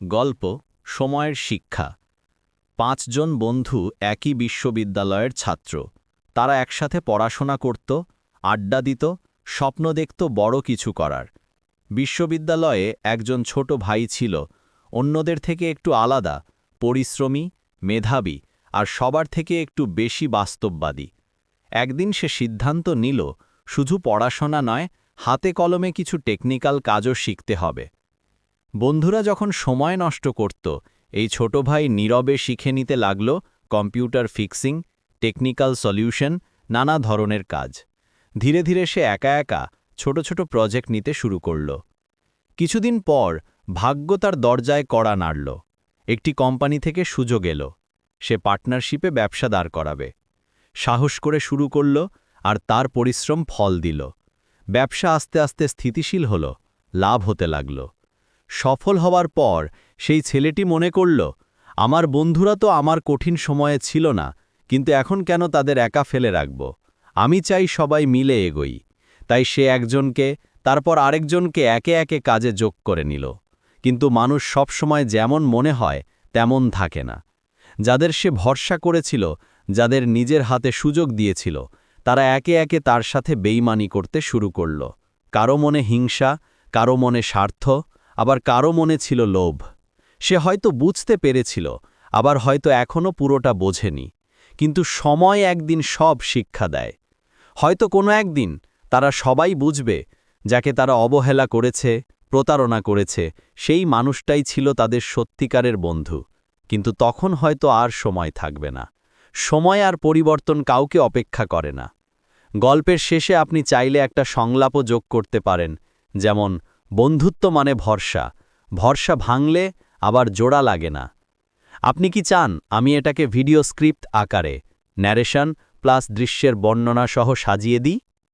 গল্প, সময়ের শিক্ষা। পাঁচজন বন্ধু একই বিশ্ববিদ্যালয়ের ছাত্র। তারা একসাথে পড়াশোনা করত, আড্ডা দিত, স্বপ্ন দেখত বড় কিছু করার। বিশ্ববিদ্যালয়ে একজন ছোট ভাই ছিল, অন্যদের থেকে একটু আলাদা, পরিশ্রমী, মেধাবী আর সবার থেকে একটু বেশি বাস্তববাদী। একদিন সে সিদ্ধান্ত নিল, শুধু পড়াশোনা নয়, হাতে কলমে কিছু টেকনিক্যাল কাজও শিখতে হবে। বন্ধুরা যখন সময় নষ্ট করত, এই ছোট ভাই নীরবে শিখে নিতে লাগল কম্পিউটার ফিক্সিং, টেকনিক্যাল সলিউশন, নানা ধরনের কাজ। ধীরে ধীরে সে একা একা ছোট ছোট প্রজেক্ট নিতে শুরু করল। কিছুদিন পর ভাগ্য তার দরজায় কড়া নাড়ল। একটি কোম্পানি থেকে সুযোগ এলো। সে পার্টনারশিপে ব্যবসা দাঁড় করাবে। সাহস করে শুরু করল আর তার পরিশ্রম ফল দিল। ব্যবসা আস্তে আস্তে স্থিতিশীল হল, লাভ হতে লাগল। সফল হওয়ার পর সেই ছেলেটি মনে করল, আমার বন্ধুরা তো আমার কঠিন সময়ে ছিল না, কিন্তু এখন কেন তাদের একা ফেলে রাখব? আমি চাই সবাই মিলে এগোই। তাই সে একজনকে, তারপর আরেকজনকে একে একে কাজে যোগ করে নিল। কিন্তু মানুষ সবসময় যেমন মনে হয়, তেমন থাকে না। যাদের সে ভরসা করেছিল, যাদের নিজের হাতে সুযোগ দিয়েছিল, তারা একে একে তার সাথে বেইমানি করতে শুরু করল। কারও মনে হিংসা, কারও মনে স্বার্থ আবার কারও মনে ছিল লোভ। সে হয়তো বুঝতে পেরেছিল, আবার হয়তো এখনও পুরোটা বোঝেনি। কিন্তু সময় একদিন সব শিক্ষা দেয়। হয়তো কোনো একদিন তারা সবাই বুঝবে, যাকে তারা অবহেলা করেছে, প্রতারণা করেছে, সেই মানুষটাই ছিল তাদের সত্যিকারের বন্ধু। কিন্তু তখন হয়তো আর সময় থাকবে না। সময় আর পরিবর্তন কাউকে অপেক্ষা করে না। গল্পের শেষে আপনি চাইলে একটা সংলাপও যোগ করতে পারেন, যেমন বন্ধুত্ব মানে ভরসা। ভরসা ভাঙলে আবার জোড়া লাগে না। আপনি কি চান আমি এটাকে ভিডিও স্ক্রিপ্ট আকারে ন্যারেশন প্লাস দৃশ্যের বর্ণনা সহ সাজিয়ে দিই?